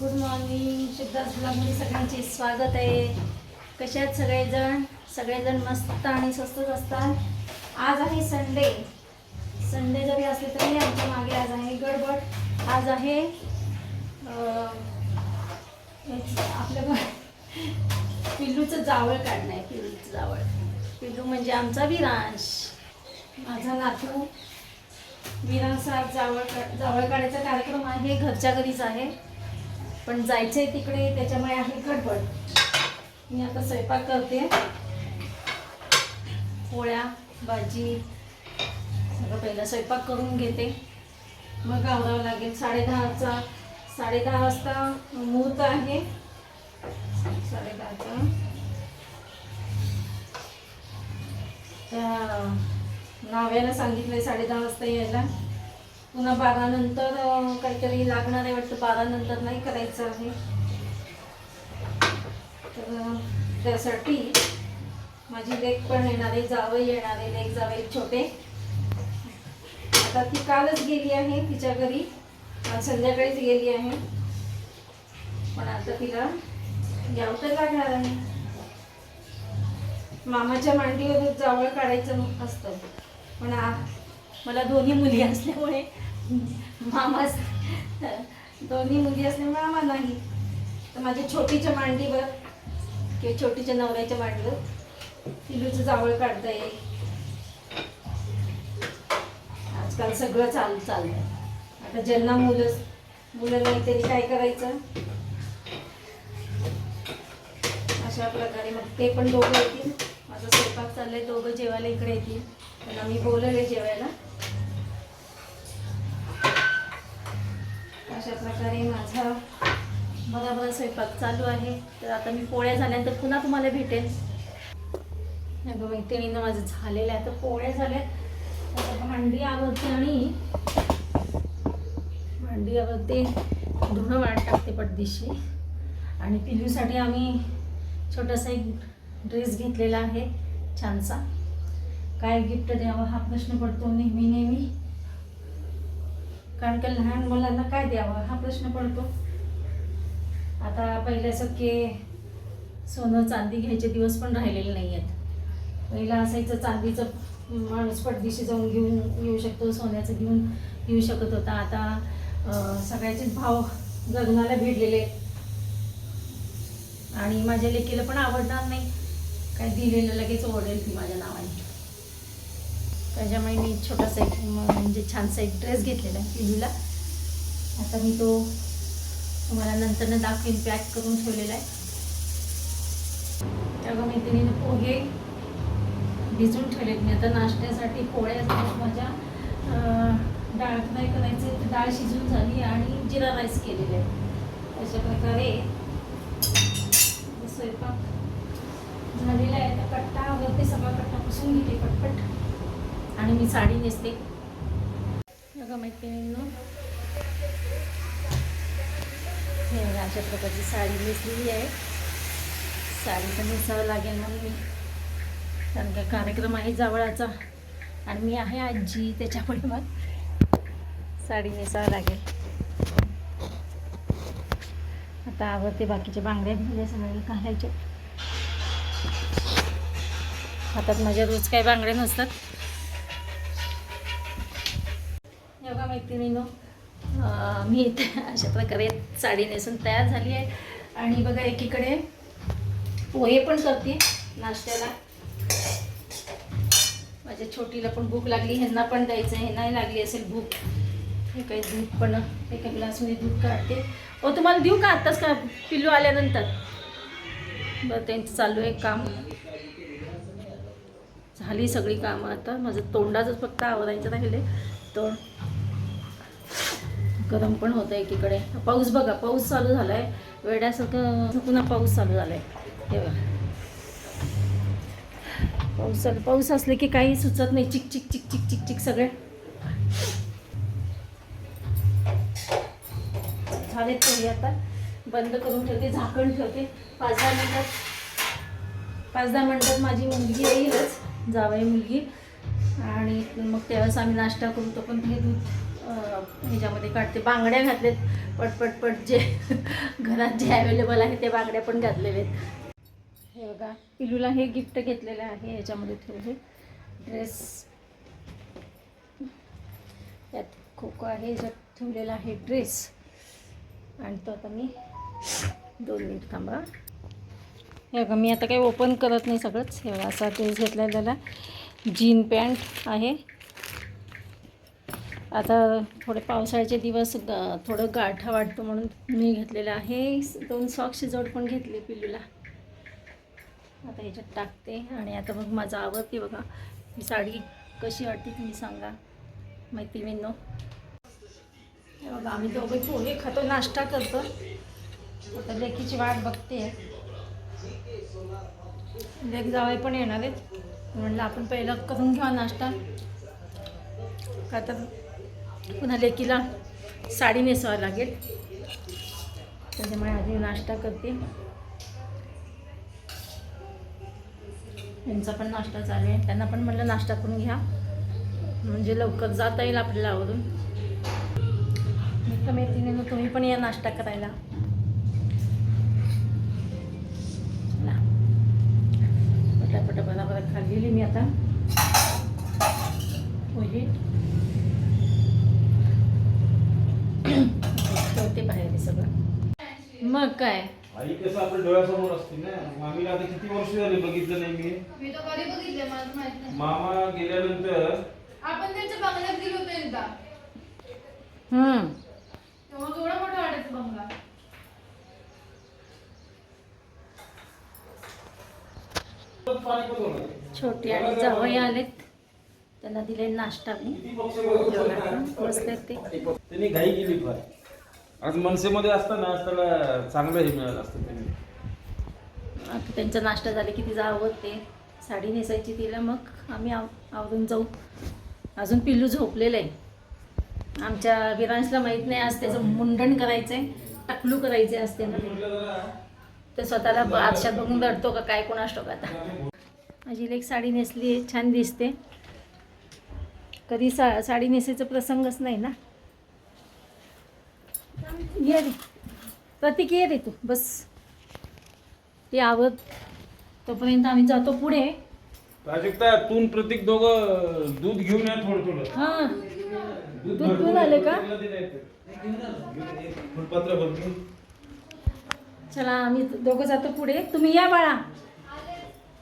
Good morning Siddharth ब्लॉगमध्ये सगळ्यांचे स्वागत आहे. कसे आहेत सगळेजण? सगळेजण मस्त आणि स्वस्तच असतात आज आहे संडे संडे जरी असले तरी आमच्या मागे आज आहे गडबड. आज आहे आपल्या आपलं पिल्लूचं जावळ काढणं आहे पिल्लूचं जावळ. पिल्लू म्हणजे आमचा विरांश. माझा नातू विरांचा जावळ का जावळ काढायचा कार्यक्रम आहे. घरच्या घरीच आहे. पण जायचंय तिकडे त्याच्यामुळे आहे गडबड. मी आता स्वयंपाक करते. पोळ्या भाजी सगळं पहिला स्वयंपाक करून घेते. मग आवरावं लागेल. साडेदहाचा साडेदहा वाजता मुहूर्त आहे. साडेदहाचा. त्या नाव्याला सांगितलंय साडेदहा वाजता यायला. पुन्हा बारा नंतर काहीतरी लागणार आहे वाटतं. बारा नंतर नाही करायचं आहे. तर त्यासाठी माझी लेक पण येणार आहे जावं येणार आहे लेक जावई छोटे. आता ती कालच गेली आहे तिच्या घरी. संध्याकाळीच गेली आहे. पण आता तिला यावं तर लागणार आहे. मामाच्या मांडीवरून जावळ काढायचं असतं. पण मला दोन्ही मुली असल्यामुळे मामाच दोन्ही मुली असल्यामुळे मामा नाही. तर माझ्या छोटीच्या मांडीवर किंवा छोटीच्या नवऱ्याच्या मांडीवर पिलूचं जावळ काढता येईल आजकाल सगळं चाल चाललंय. आता ज्यांना मुलं मुलं नाही त्यांनी काय करायचं? अशा प्रकारे मग ते पण दोघं येतील. माझा स्वयंपाक चाललाय दोघं जेवायला इकडे येतील. त्यांना मी बोलवले जेवायला. अशा प्रकारे माझा बराबर स्वयंपाक चालू आहे. तर आता मी पोळ्या झाल्यानंतर पुन्हा तुम्हाला भेटेल अगं मैत्रिणीनं माझं झालेलं आहे. तर पोळ्या झाल्यात. आता भांडी आवडते आणि भांडी आवडते धुणं वाट टाकते पटदिशी आणि पिल्लूसाठी आम्ही छोटासा एक ड्रेस घेतलेला आहे छानसा. काय गिफ्ट द्यावं हा प्रश्न पडतो नेहमी नेहमी. कारण का लहान मुलांना काय द्यावं? हा प्रश्न पडतो. आता पहिल्यासारखे सोनं चांदी घ्यायचे दिवस पण राहिलेले नाही आहेत पहिला असायचं चांदीचं माणूस पडदिशी जाऊन घेऊन येऊ शकतो सोन्याचं घेऊन येऊ शकत होता. आता सगळ्याचेच भाव गगनाला भिडलेले आहेत. आणि माझ्या लेकीला पण आवडणार नाही. काय दिलेलं लगेच ओढेल ती माझ्या नावाने. त्याच्यामुळे मी छोटासा एक म्हणजे छानसा एक ड्रेस घेतलेला आहे पिलूला. आता मी तो तुम्हाला नंतरनं दाखवीन पॅक करून ठेवलेला आहे. त्या मैत्रिणीनं पोहे भिजून ठेवलेत. मी आता नाश्त्यासाठी पोळ्या माझ्या डाळ फ्राय करायचं तर डाळ शिजून झाली आणि जिरा राईस केलेला आहे. अशा प्रकारे स्वयंपाक झालेला आहे. तर कट्टा वरती सगळा कट्टा पुसून घेते पटपट. आणि मी साडी नेसते. बघा मैत्रिणींनो हे अशा प्रकारची साडी नेसलेली आहे. साडी तर नेसावं लागेल मग मी. कारण का कार्यक्रम आहे जावळाचा आणि मी आहे आजी त्याच्यामुळे मग साडी नेसावं लागेल. आता आवडते बाकीचे बांगड्या भिंगड्या सगळ्या घालायचे. हातात माझ्या रोज काही बांगड्या नसतात. मैत्रिणीनो मी इथे अशा प्रकारे साडी नेसून तयार झाली आहे. आणि बघा एकीकडे पोहे पण करते नाश्त्याला. माझ्या छोटीला पण भूक लागली ह्यांना पण द्यायचं आहे. ह्यांनाही लागली असेल भूक हे काही दूध पण एका ग्लासमध्ये दूध काढते. ओ तुम्हाला देऊ का आत्ताच का पिल्लू आल्यानंतर? बरं त्यांचं चालू आहे काम. झाली सगळी कामं आता. माझं तोंडाचंच फक्त आवरायचं राहिले तोंड गरम पण होतं एकीकडे. पाऊस बघा पाऊस चालू झाला आहे वेड्यासारखं पुन्हा पाऊस चालू झाला आहे हे बघा. पाऊस चालू पाऊस असले की काही सुचत नाही. चिक चिक चिक चिक चिक चिक सगळे. झाले तरी आता. बंद करून ठेवते झाकण ठेवते. पाच दहा मिनटात पाच दहा मिनटात माझी मुलगी येईलच. जावई मुलगी. आणि मग त्यावेळेस आम्ही नाश्ता करू तो पण हे दूध. ह्याच्यामध्ये काढते. बांगड्या घातलेत. पटपटपट पट जे घरात जे अवेलेबल आहे ते बांगड्या पण घातलेले आहेत हे बघा पिलूला हे गिफ्ट घेतलेलं आहे ह्याच्यामध्ये ठेवले. ड्रेस यात खो आहे ह्याच्यात ठेवलेला आहे ड्रेस आणि तो आता मी दोन मिनिट थांबा. हे बघा मी आता काही ओपन करत नाही सगळंच. हे बघा असा ड्रेस घेतलेला जीन पॅन्ट आहे. आता थोडे पावसाळ्याचे दिवस ग थोडं गाठा वाटतो म्हणून मी घेतलेलं आहे. दोन सॉक्स जोड पण घेतली पिल्लूला आता ह्याच्यात टाकते आणि आता मग माझा आवडते बघा. ही साडी कशी वाटते तुम्ही सांगा. मैत्रिणींनो. हे बघा आम्ही दोघे पोहे खातो नाश्ता करतो. आता लेकीची वाट बघते. लेक जावे पण येणार आहेत. म्हणलं आपण पहिलं करून घ्या नाश्ता. का तर पुन्हा लेकीला साडी नेसवावं लागेल. त्याच्यामुळे आधी नाश्ता करते. यांचा पण नाश्ता चालू आहे. त्यांना पण म्हणलं नाश्ता करून घ्या. म्हणजे लवकर जाता येईल आपल्याला आवरून. मित्र मैत्रिणीनं तुम्ही पण या नाश्ता करायला. चला. पटापटा बराबर खाल्लेली मी आता पोहे ठेवते बाहेर हे सगळं मग काय? आई कसं आपल्या डोळ्यासमोर असते ना? मामीला आता किती वर्ष झाली बघितलं नाही मी. मी तर कधी बघितले मला माहीत नाही. मामा गेल्यानंतर आपण त्यांच्या बंगल्यात गेलो होतो एकदा. हम्म. तेव्हा केवढा मोठा वाटायचा बंगला. पाणी पण होतं. छोटी आणि जावई आलेत. त्यांना दिले नाश्ता मी. किती पक्ष बघितलं बसलेत ते. त्यांनी घाई केली फार. आज मनसेमध्ये असताना आज त्याला चांगलं हे मिळालं असतं त्यांनी. आता त्यांचा नाश्ता झाले की तिचं आवडते साडी नेसायची तिला मग आम्ही आव आवरून जाऊ. अजून पिल्लू झोपलेलं आहे आमच्या विरांशला माहीत नाही आज त्याचं मुंडण करायचं आहे टकलू करायचे असते ना ते स्वतःला ब- आरशात बघून रडतो का काय कोण असतो का आता. माझी एक साडी नेसली आहे छान दिसते. कधी सा साडी नेसायचा प्रसंगच नाही ना. ये रे प्रतीक ये रे तू. बस. ते आवत तोपर्यंत आम्ही जातो पुढे. प्राजक्ता तून प्रतीक दोघं दूध घेऊन या थोडं थोडं. हां. दूध दूध आले का? तिला. फुलपत्र चला आम्ही दोघं जातो पुढे. तुम्ही या बाळा.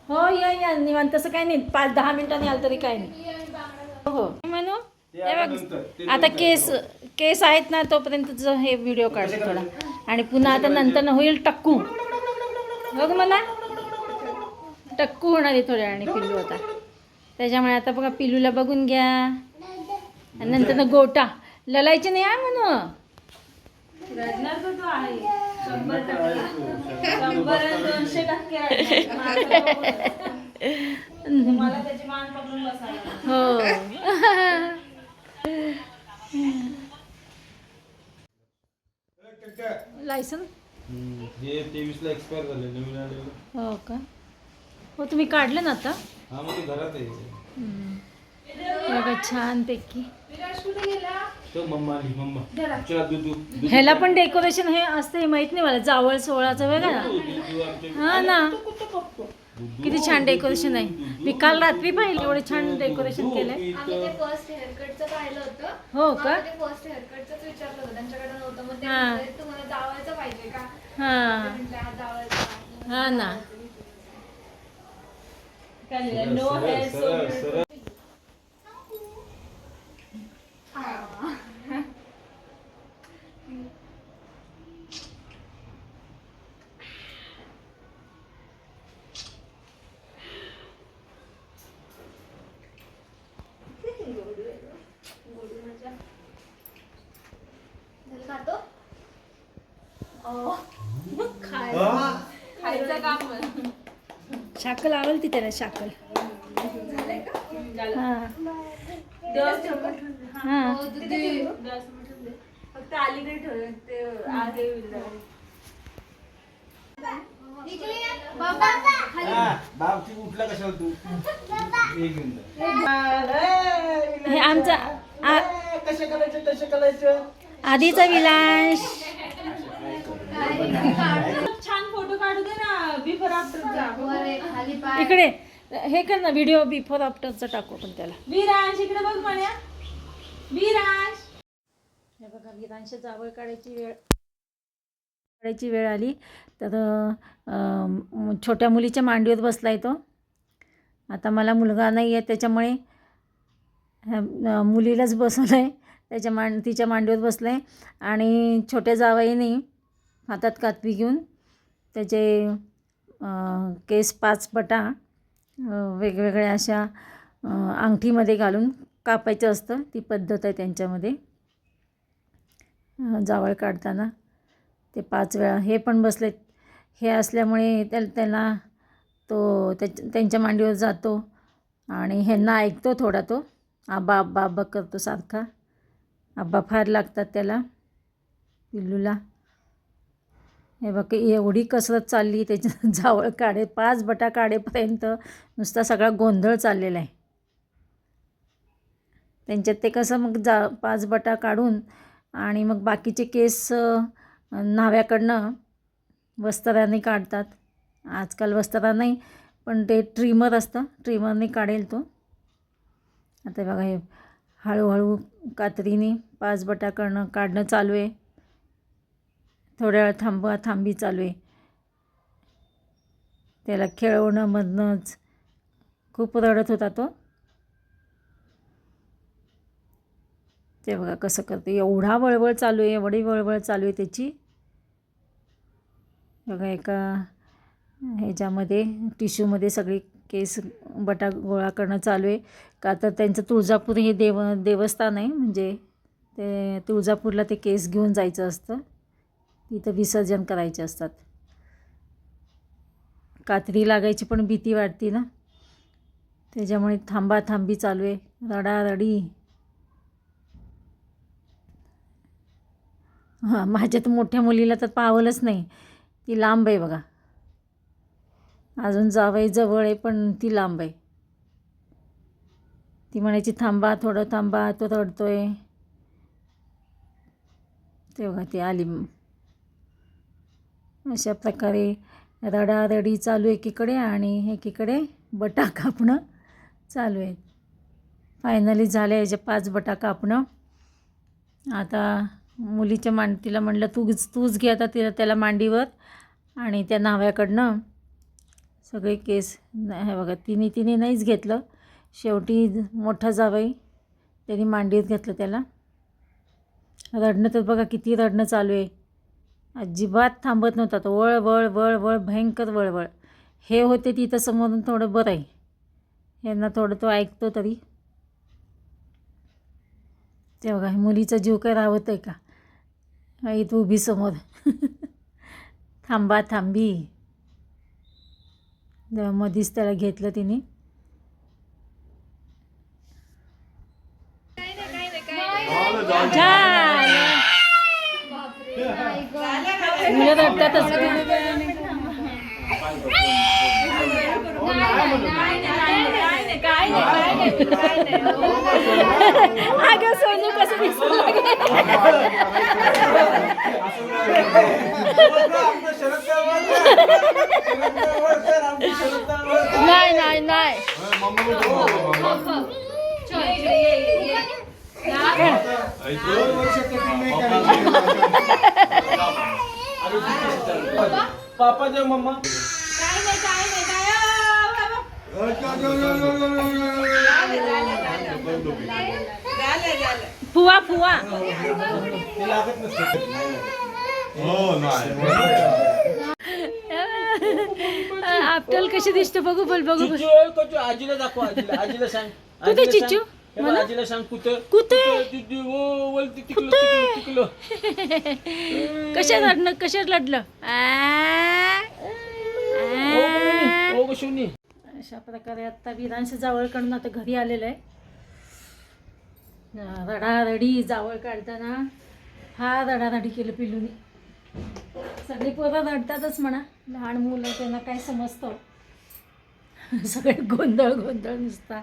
हो या या. निवांत. तसं काय नाही. पाच दहा मिनिटांनी आलं तरी काय नाही. ते हे आता बघ आता. केस केस आहेत ना तोपर्यंत हे व्हिडिओ काढतो थोडा. आणि पुन्हा आता नंतर न होईल टक्कू. बघ म्हणा टक्कू होणार आहे थोड्या वेळाने पिल्लू आता. त्याच्यामुळे आता बघा पिल्लूला बघून घ्या. आणि नंतर न गोटा. ललायचे नाही आहे म्हणू. रडणार तर तो आहे शंभर टक्के. शंभर आणि दोनशे टक्के रडणार. मला त्याची मान पकडून बसायला. हो. लायसन. हे तेवीसला एक्सपायर झाले नवीन आलेलं. हो का? हो तुम्ही काढलं ना आता? हा मग ते घरात आहे. बघा छानपैकी. विराज कुठे गेला तो मम्मा आली मम्मा. चला दूध दूध दूध ह्याला पण डेकोरेशन हे असते हे माहीत नाही मला. जावळ सोहळाचं दूध आमच्या- हा ना. दूध किती छान डेकोरेशन आहे. मी काल रात्री पाहिलं एवढे छान डेकोरेशन केलंय. आम्ही ते फर्स्ट हेअरकटचं पाहिलं होतं हो का फर्स्ट हेअरकटच विचारलं होतं त्यांच्याकडे नव्हतं मग ते हा. म्हणाले, तुम्हाला जावायचं पाहिजे का ते हा म्हटलं, हा जावायचं आहे." हा ना सरळ beautiful. सरळ खायचं. काम शाकल आवडती त्याला शाकल. हा. हा. हो. बाबा. खाली बाप ती? तू हे आमचा करायचे तसे करायचं? आधीचा विलास. छान फोटो काढू दे ना बिफोर आफ्टरचा वर आहे, खाली पाय. इकडे हे कर ना व्हिडिओ बिफोर आफ्टरचा टाकू आपण त्याला. विरांश इकडे बघ म्हण्या विरांश हे बघा विरांशी जावळ काढायची वेळ. काढायची वेळ आली. तर छोट्या मुलीच्या मांडीवर बसला तो. आता मला मुलगा नाही आहे त्याच्यामुळे मुलीलाच बसवलं आहे त्याच्या मांड तिच्या मांडीवर बसलं आहे आणि छोट्या जावईने हातात कातवी घेऊन त्याचे केस पाच बटा वेगवेगळ्या अशा अंगठीमध्ये घालून कापायचं असतं. ती पद्धत आहे त्यांच्यामध्ये. जावळ काढताना ते पाच वेळा. हे पण बसले हे असल्यामुळे त्या त्यांना तो त्याच्या त्यांच्या मांडीवर जातो आणि ह्यांना ऐकतो थोडा तो. आबा आब्बा आब्बा करतो सारखा. आब्बा फार लागतात त्याला पिल्लूला. हे बघ एवढी कसरत चालली त्याच्या जावळ काढे पाच बटा काढेपर्यंत नुसता सगळा गोंधळ चाललेला आहे. त्यांच्यात ते कसं मग जा पाच बटा काढून आणि मग बाकीचे केस न्हाव्याकडनं वस्त्राने काढतात. आजकाल वस्त्रा नाही पण ते ट्रिमर असतं ट्रिमरने काढेल तो. आता बघा हे हळूहळू कात्रीने पाच बटा करणं काढणं चालू आहे. थोड्या वेळ थांबवा थांबी चालू आहे. त्याला खेळवणं मधनंच खूप रडत होता तो. ते बघा कसं करते. एवढा वळवळ चालू आहे एवढी वळवळ चालू आहे त्याची. बघा एका ह्याच्यामध्ये टिश्यूमध्ये सगळी केस बटा गोळा करणं चालू आहे. का तर त्यांचं तुळजापूर हे देव देवस्थान आहे. म्हणजे ते तुळजापूरला ते केस घेऊन जायचं असतं. तिथं विसर्जन करायचे असतात. कात्री लागायची पण भीती वाटते ना. त्याच्यामुळे थांबा थांबी चालू आहे. रडारडी. हां माझ्या तर मोठ्या मुलीला तर पावलंच नाही. ती लांब आहे बघा. अजून जावई जवळ आहे पण ती लांब आहे. ती म्हणायची थांबा थोडं थांबा तो रडतोय. ते बघा ती आली. अशा प्रकारे रडारडी चालू एकीकडे आणि एकीकडे बटा कापणं चालू आहे. फायनली झालं याचे पाच बटा कापणं. आता मुलीच्या मांड तिला म्हणलं तूच तूच घे आता तिला त्याला मांडीवर आणि त्या नाव्याकडनं. सगळे केस नाही हे बघा तिने तिने नाहीच घेतलं. शेवटी मोठा जावई त्यांनी मांडीत घेतलं त्याला. रडणं तर बघा किती रडणं चालू आहे. अजिबात थांबत नव्हता तो. वळ वळ वळ वळ भयंकर वळवळ हे होते तिथं समोरून थोडं बरं आहे. यांना थोडं तो ऐकतो तरी. ते बघा मुलीचा जीव काय राहत आहे का? आई तू उभी समोर. थांबा थांबी. मधीच त्याला घेतलं तिने. मुलं रडतातच अगं सोनू कसं दिसलं नाही नाही नाही. पापा जेव मम्मा. काय नाही काय नाही. फुवा फुवा. ते आपल्याला कशी दिसते? बघू बोल बघू आजीला दाखव आजीला. आजीला सांग. कुठे आजीला चिचू? हे मला? आजीला सांग कुठं? कुठे? चिचू ओ वलती तिकलं तिकलं तिकलं कशा लढणं कशा लढलं आ? ओ गं, ओ गं, शिवनी. अशा प्रकारे आत्ता विधानश जावळकडून आता घरी आलेलं आहे. रडारडी जावळ काढताना फार रडारडी केलं पिल्लूनी सगळी पोरं रडतातच म्हणा. लहान मुलं त्यांना काय समजतं? सगळे गोंधळ गोंधळ नुसता.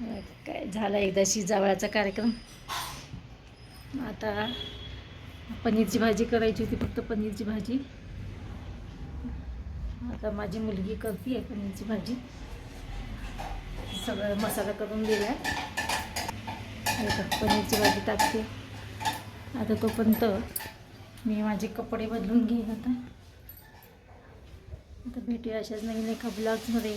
काय झाला एकदा शिजावळाचा कार्यक्रम? आता पनीरची भाजी करायची होती फक्त पनीरची भाजी. आता माझी मुलगी करते आहे पनीरची भाजी. सगळं मसाला करून दिला आहे पनीरची भाजी टाकते. आता तोपर्यंत मी माझे कपडे बदलून घेईन आता. आता भेटूया अशाच नवीन एका ब्लॉग्समध्ये